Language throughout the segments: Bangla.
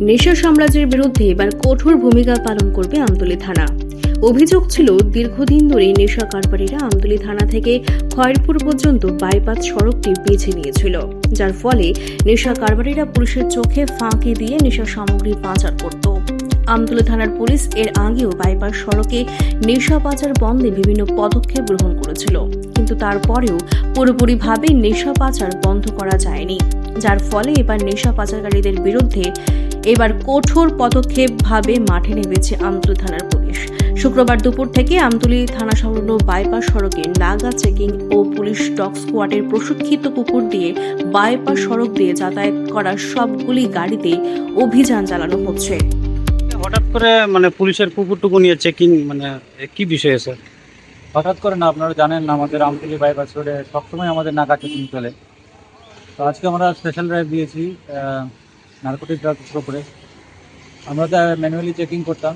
নেশা সাম্রাজ্যের বিরুদ্ধে এবার কঠোর ভূমিকা পালন করবে আমতলী থানা। অভিযোগ ছিল, দীর্ঘদিন ধরে নেশা কারবারিরা আমতলী থানা থেকে খয়েরপুর পর্যন্ত বাইপাস সড়কটি বেছে নিয়েছিল, যার ফলে নেশা কারবারিরা পুলিশের চোখে ফাঁকি দিয়ে নেশা সামগ্রী পাচার করত। আমতলী থানার পুলিশ এর আগেও বাইপাস সড়কে নেশা পাচার বন্ধে বিভিন্ন পদক্ষেপ গ্রহণ করেছিল, কিন্তু তারপরেও পুরোপুরিভাবে নেশা পাচার বন্ধ করা যায়নি, যার ফলে এবার নেশা পাচারকারীদের বিরুদ্ধে এবার কঠোর পদক্ষেপভাবে মাঠে নেমেছে আমতলী থানার পুলিশ। শুক্রবার দুপুর থেকে আমতলী থানা সংলগ্ন বাইপাস সড়কে নাগা চেকিং ও পুলিশ ডগ স্কোয়াডের প্রশিক্ষিত কুকুর দিয়ে বাইপাস সড়ক দিয়ে যাতায়াত করা সবগুলি গাড়িতে অভিযান চালানো হচ্ছে। হঠাৎ করে মানে পুলিশের কুকুর টুকু নিয়ে চেকিং মানে কি বিষয়ে স্যার? হঠাৎ করে না আপনারা জানেন না আমাদের আমতলি বাইপাস রোডে সবসময় আমাদের নাকা চেকিং চলে। তো আজকে আমরা স্পেশাল ড্রাইভ দিয়েছি নার্কোটিক ড্রাগসের উপরে আমরা তো ম্যানুয়ালি চেকিং করতাম,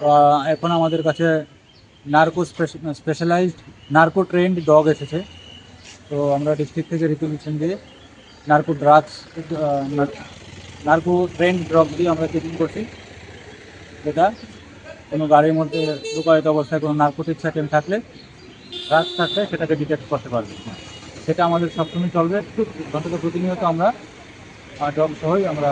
তো, এখন আমাদের কাছে narco specialised narco trained dog এসেছে। তো, আমরা ডিস্ট্রিক্ট থেকে রিকুইজিশন দিয়ে narco drugs narco trained dog দিয়ে আমরা চেকিং করছি। যেটা কোনো গাড়ির মধ্যে লুকায়িত অবস্থায় কোনো নার্কোটিক্স আইটেম থাকলে ড্রাগস থাকলে সেটাকে ডিটেক্ট করতে পারবে। সেটা আমাদের সবসময় চলবে। অন্তত প্রতিনিয়ত আমরা ডগ সহই আমরা